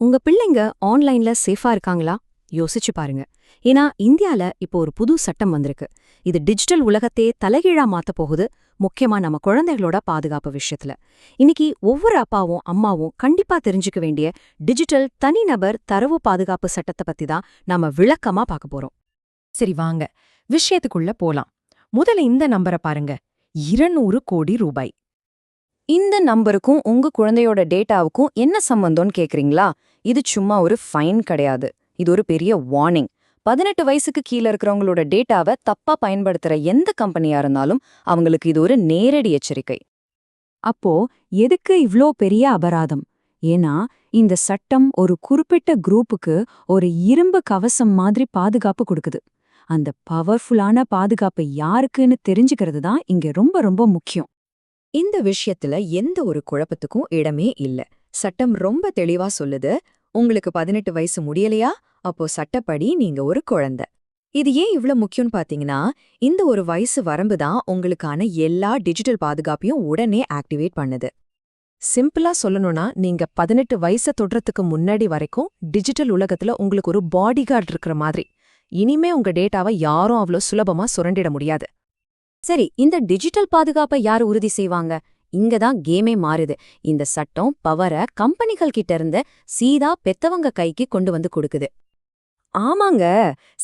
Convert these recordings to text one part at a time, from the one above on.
உங்க பிள்ளைங்க ஆன்லைன்ல சேஃபா இருக்காங்களா? யோசிச்சு பாருங்க. ஏன்னா இந்தியால இப்போ ஒரு புது சட்டம் வந்திருக்கு. இது டிஜிட்டல் உலகத்தையே தலைகீழா மாத்த போகுது முக்கியமா நம்ம குழந்தைகளோட பாதுகாப்பு விஷயத்துல. இன்னைக்கு ஒவ்வொரு அப்பாவும் அம்மாவும் கண்டிப்பா தெரிஞ்சுக்க வேண்டிய டிஜிட்டல் தனிநபர் தரவு பாதுகாப்பு சட்டத்தை பத்தி தான் நாம விளக்கமா பார்க்க போறோம். சரி வாங்க. விஷயத்துக்குள்ள போலாம். முதல்ல இந்த நம்பரை பாருங்க. இருநூறு கோடி ரூபாய். இந்த நம்பருக்கும் உங்க குழந்தையோட டேட்டாவுக்கும் என்ன சம்பந்தம்னு கேக்குறீங்களா? இது சும்மா ஒரு ஃபைன் கிடையாது. இது ஒரு பெரிய வார்னிங். பதினெட்டு வயசுக்கு கீழ இருக்கிறவங்களோட டேட்டாவை தப்பா பயன்படுத்துற எந்த கம்பெனியா இருந்தாலும் அவங்களுக்கு இது ஒரு நேரடி எச்சரிக்கை. அப்போ எதுக்கு இவ்ளோ பெரிய அபராதம்? ஏன்னா இந்த சட்டம் ஒரு குறிப்பிட்ட குரூப்புக்கு ஒரு இரும்பு கவசம் மாதிரி பாதுகாப்பு கொடுக்குது. அந்த பவர்ஃபுல்லான பாதுகாப்பு யாருக்குன்னு தெரிஞ்சுக்கிறது தான் இங்க ரொம்ப ரொம்ப முக்கியம். இந்த விஷயத்துல எந்த ஒரு குழப்பத்துக்கும் இடமே இல்ல. சட்டம் ரொம்ப தெளிவா சொல்லுது. உங்களுக்கு பதினெட்டு வயசு முடியலையா? அப்போ சட்டப்படி நீங்க ஒரு குழந்தை. இது ஏன் இவ்ளோ முக்கியம்னு பாத்தீங்கன்னா இந்த ஒரு வயசு வரம்பு தான் உங்களுக்கான எல்லா டிஜிட்டல் பாதுகாப்பையும் உடனே ஆக்டிவேட் பண்ணுது. சிம்பிளா சொல்லணும்னா நீங்க பதினெட்டு வயசை தொடுறதுக்கு முன்னாடி வரைக்கும் டிஜிட்டல் உலகத்துல உங்களுக்கு ஒரு பாடி கார்டு இருக்கிற மாதிரி. இனிமே உங்க டேட்டாவை யாரும் அவ்வளோ சுலபமா சுரண்டிட முடியாது. சரி இந்த டிஜிட்டல் பாதுகாப்பை யார் உறுதி செய்வாங்க? இங்க தான் கேமே மாறுது. இந்த சட்டம் பவரை கம்பெனிகள் கிட்ட இருந்து சீதா பெத்தவங்க கைக்கு கொண்டு வந்து கொடுக்குது. ஆமாங்க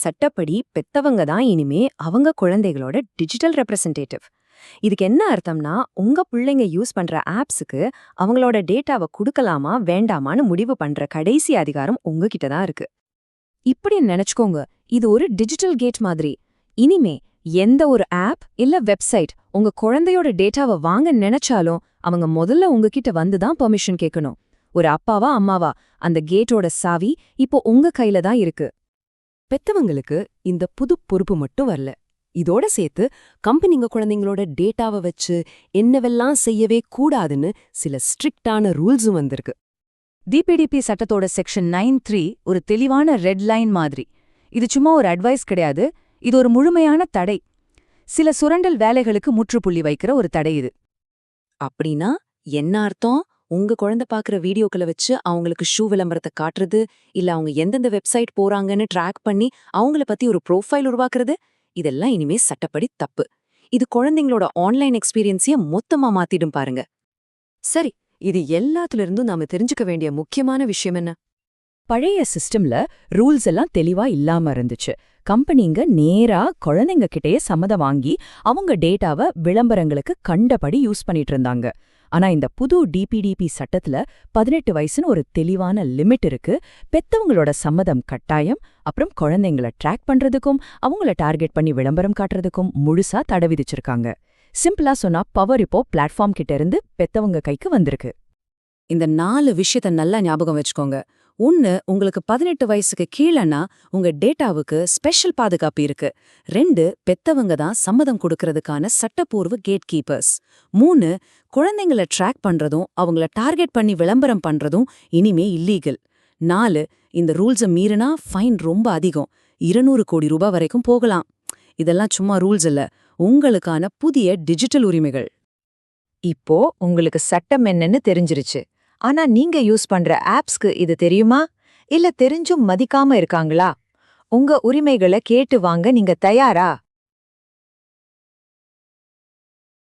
சட்டப்படி பெத்தவங்க தான் இனிமே அவங்க குழந்தைகளோட டிஜிட்டல் ரெப்ரசன்டேட்டிவ். இதுக்கு என்ன அர்த்தம்னா உங்க பிள்ளைங்க யூஸ் பண்ற ஆப்ஸுக்கு அவங்களோட டேட்டாவை கொடுக்கலாமா வேண்டாமான்னு முடிவு பண்ற கடைசி அதிகாரம் உங்ககிட்ட தான் இருக்கு. இப்படி நினைச்சுக்கோங்க இது ஒரு டிஜிட்டல் கேட் மாதிரி. இனிமே எந்த ஒரு ஆப் இல்ல வெப்சைட் உங்க குழந்தையோட டேட்டாவை வாங்க நினைச்சாலும் அவங்க முதல்ல உங்ககிட்ட வந்து தான் பெர்மிஷன் கேட்கணும். ஒரு அப்பாவா அம்மாவா அந்த கேட்டோட சாவி இப்போ உங்க கையில தான் இருக்கு. பெத்தவங்களுக்கு இந்த புது பொறுப்பு மட்டும் வரல. இதோட சேர்த்து கம்பெனிங்க குழந்தைங்களோட டேட்டாவை வச்சு என்னவெல்லாம் செய்யவே கூடாதுன்னு சில ஸ்ட்ரிக்டான ரூல்ஸும் வந்திருக்கு. டிபிடிபி சட்டத்தோட செக்ஷன் நைன் த்ரீ ஒரு தெளிவான ரெட் லைன் மாதிரி. இது சும்மா ஒரு அட்வைஸ் கிடையாது. இது ஒரு முழுமையான தடை. சில சுரண்டல் வேலைகளுக்கு முற்றுப்புள்ளி வைக்கிற ஒரு தடை இது. அப்படின்னா என்ன அர்த்தம்? உங்க குழந்தை பாக்குற வீடியோக்களை வச்சு அவங்களுக்கு ஷூ விளம்பரத்தை காட்டுறது? இல்ல அவங்க எந்தெந்த வெப்சைட் போறாங்கன்னு ட்ராக் பண்ணி அவங்கள பத்தி ஒரு ப்ரோஃபைல் உருவாக்குறது? இதெல்லாம் இனிமே சட்டப்படி தப்பு. இது குழந்தைங்களோட ஆன்லைன் எக்ஸ்பீரியன்ஸைய மொத்தமா மாத்திடும் பாருங்க. சரி இது எல்லாத்துல இருந்தும் நாம தெரிஞ்சுக்க வேண்டிய முக்கியமான விஷயம் என்ன? பழைய சிஸ்டம்ல ரூல்ஸ் எல்லாம் தெளிவா இல்லாம இருந்துச்சு. கம்பெனிங்க நேரா குழந்தைங்க கிட்டயே சம்மதம் வாங்கி அவங்க டேட்டாவை விளம்பரங்களுக்கு கண்டபடி யூஸ் பண்ணிட்டு இருந்தாங்க. ஆனா இந்த புது டிபிடிபி சட்டத்துல பதினெட்டு வயசுன்னு ஒரு தெளிவான லிமிட் இருக்கு. பெத்தவங்களோட சம்மதம் கட்டாயம் அப்புறம் குழந்தைங்கள ட்ராக் பண்றதுக்கும் அவங்கள டார்கெட் பண்ணி விளம்பரம் காட்டுறதுக்கும் முழுசா தடை விதிச்சிருக்காங்க. சிம்பிளா சொன்னா பவர் இப்போ பிளாட்ஃபார்ம் கிட்ட இருந்து பெத்தவங்க கைக்கு வந்திருக்கு. இந்த நாலு விஷயத்த நல்லா ஞாபகம் வச்சுக்கோங்க. ஒன்று உங்களுக்கு பதினெட்டு வயசுக்கு கீழேனா உங்க டேட்டாவுக்கு ஸ்பெஷல் பாதுகாப்பு இருக்கு. ரெண்டு பெத்தவங்க தான் சம்மதம் கொடுக்கறதுக்கான சட்டப்பூர்வ கேட் கீப்பர்ஸ் மூணு குழந்தைங்கள ட்ராக் பண்றதும் அவங்கள டார்கெட் பண்ணி விளம்பரம் பண்றதும் இனிமே இல்லீகல் நாலு இந்த ரூல்ஸை மீறினா ஃபைன் ரொம்ப அதிகம். இருநூறு கோடி ரூபாய் வரைக்கும் போகலாம். இதெல்லாம் சும்மா ரூல்ஸ் இல்ல. உங்களுக்கான புதிய டிஜிட்டல் உரிமைகள். இப்போ உங்களுக்கு சட்டம் என்னன்னு தெரிஞ்சிருச்சு. ஆனா நீங்க யூஸ் பண்ற ஆப்ஸ்க்கு இது தெரியுமா? இல்ல தெரிஞ்சும் மதிக்காம இருக்காங்களா? உங்க உரிமைகளை கேட்டு வாங்க நீங்க தயாரா?